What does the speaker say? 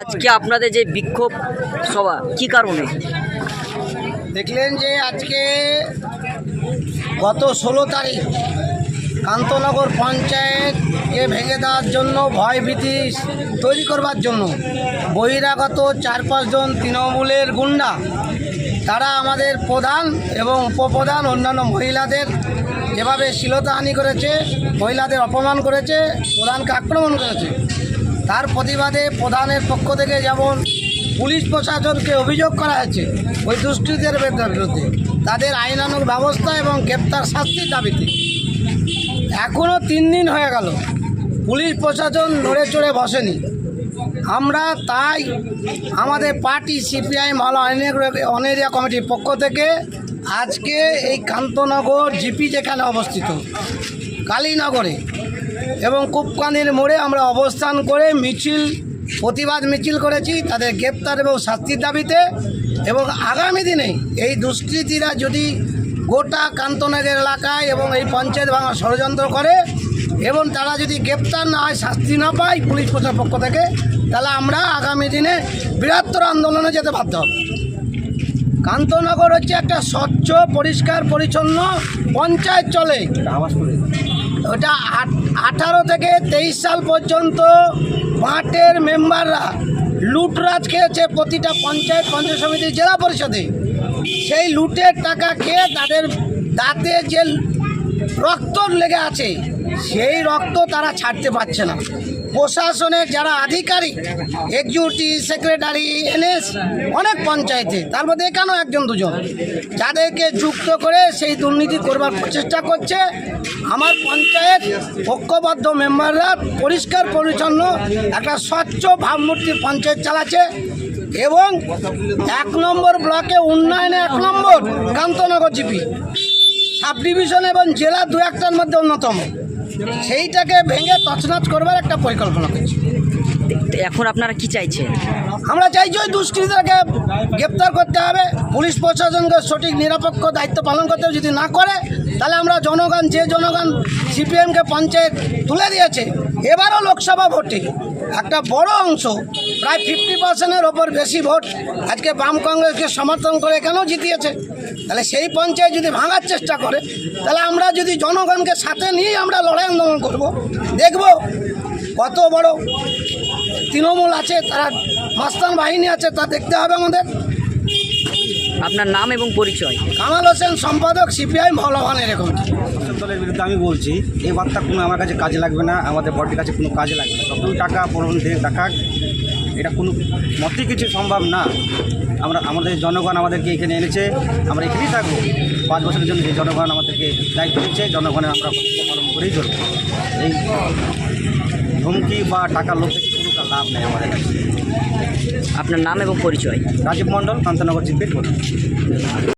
আজকে আপনাদের যে বিক্ষোভ সভা, কি কারণে? দেখলেন যে আজকে গত ষোলো তারিখ কান্তনগর পঞ্চায়েতকে ভেঙে দেওয়ার জন্য, ভয়ভীতি তৈরি করবার জন্য বহিরাগত চার পাঁচজন তৃণমূলের গুন্ডা, তারা আমাদের প্রধান এবং উপপ্রধান অন্যান্য মহিলাদের যেভাবে শ্লীলতাহানি করেছে, মহিলাদের অপমান করেছে, প্রধানকে আক্রমণ করেছে। তার প্রতিবাদে প্রধানের পক্ষ থেকে যেমন পুলিশ প্রশাসনকে অভিযোগ করা হয়েছে, ওই দুষ্কৃতের বিরুদ্ধে তাদের আইনানুগ ব্যবস্থা এবং গ্রেপ্তার শাস্তির দাবিতে। এখনও তিন দিন হয়ে গেল, পুলিশ প্রশাসন নড়ে চড়ে বসেনি। আমরা তাই আমাদের পার্টি সিপিআই মালা অনেক অনেরিয়া কমিটির পক্ষ থেকে আজকে এই কান্তনগর জিপি যেখানে অবস্থিত, কালীনগরে এবং কূপকান্দির মোড়ে আমরা অবস্থান করে মিছিল, প্রতিবাদ মিছিল করেছি, তাদের গ্রেপ্তার এবং শাস্তির দাবিতে এবং আগামী দিনে এই দুষ্কৃতীরা যদি গোটা কান্তনগর এলাকায় এবং এই পঞ্চায়েত ভাঙা ষড়যন্ত্র করে এবং তারা যদি গ্রেপ্তার না হয়, শাস্তি না পায় পুলিশ প্রশাসনের পক্ষ থেকে, তাহলে আমরা আগামী দিনে বৃহত্তর আন্দোলনে যেতে বাধ্য হব। কান্তনগর হচ্ছে একটা স্বচ্ছ, পরিষ্কার, পরিচ্ছন্ন পঞ্চায়েত চলে। ওটা আঠারো থেকে তেইশ সাল পর্যন্ত মাঠের মেম্বাররা লুটরাজ খেয়েছে প্রতিটা পঞ্চায়েত পঞ্চায়েত সমিতি জেলা পরিষদে। সেই লুটের টাকা খেয়ে তাদের দাঁতে যে রক্ত লেগে আছে, সেই রক্ত তারা ছাড়তে পারছে না। প্রশাসনের যারা আধিকারিক এক্সিকিউটিভ সেক্রেটারি এনএস অনেক পঞ্চায়েতে, তার মধ্যে এখানেও একজন দুজন, যাদেরকে যুক্ত করে সেই দুর্নীতি করবার প্রচেষ্টা করছে। আমার পঞ্চায়েত ঐক্যবদ্ধ মেম্বাররা পরিষ্কার পরিচ্ছন্ন একটা স্বচ্ছ ভাবমূর্তি পঞ্চায়েত চালাচ্ছে এবং এক নম্বর ব্লকে উন্নয়নে এক নম্বর কান্তনগর জিপি সাব ডিভিশন এবং জেলা দু একটার মধ্যে অন্যতম। সেইটাকে ভেঙে তছনাছ করবার একটা পরিকল্পনা করছি। এখন আপনারা কি চাইছেন? আমরা চাইছি ওই দুষ্কৃতীদেরকে গ্রেপ্তার করতে হবে। পুলিশ প্রশাসনকে সঠিক নিরপেক্ষ দায়িত্ব পালন করতে যদি না করে, তাহলে আমরা জনগণ, যে জনগণ সিপিএমকে পঞ্চায়েত তুলে দিয়েছে, এবারও লোকসভা ভোটে একটা বড় অংশ, প্রায় ফিফটি পার্সেন্টের ওপর বেশি ভোট আজকে বাম কংগ্রেসকে সমর্থন করে কেন জিতিয়েছে? তাহলে সেই পঞ্চায়েত যদি ভাঙার চেষ্টা করে, তাহলে আমরা যদি জনগণকে সাথে নিয়ে আমরা লড়াই আন্দোলন করব, দেখব কত বড় তৃণমূল আছে তারা মাস্তান বাহিনী আছে তা দেখতে হবে আমাদের। আপনার নাম এবং পরিচয়? কামাল হোসেন সম্পাদক সিপিআই মহলভান এরকম। দলের বিরুদ্ধে আমি বলছি এই বার্তা কোনো আমার কাছে কাজে লাগবে না আমাদের বডির কাছে কোনো কাজে লাগবে না। যতই টাকা পূরণ দিয়ে দেখাক এটা কোনো মতেই কিছু সম্ভব না। আমরা আমাদের জনগণ আমাদেরকে এখানে এনেছে আমরা এখানেই থাকব। পাঁচ বছরের জন্য যে জনগণ আমাদেরকে দায়িত্ব দিচ্ছে জনগণের আমরা পালন করেই চলবো। এই ধমকি বা টাকা লোক লাভ নেই আমাদের আপনার নাম এবং পরিচয়? রাজীব মণ্ডল কান্তনগর প্রধান।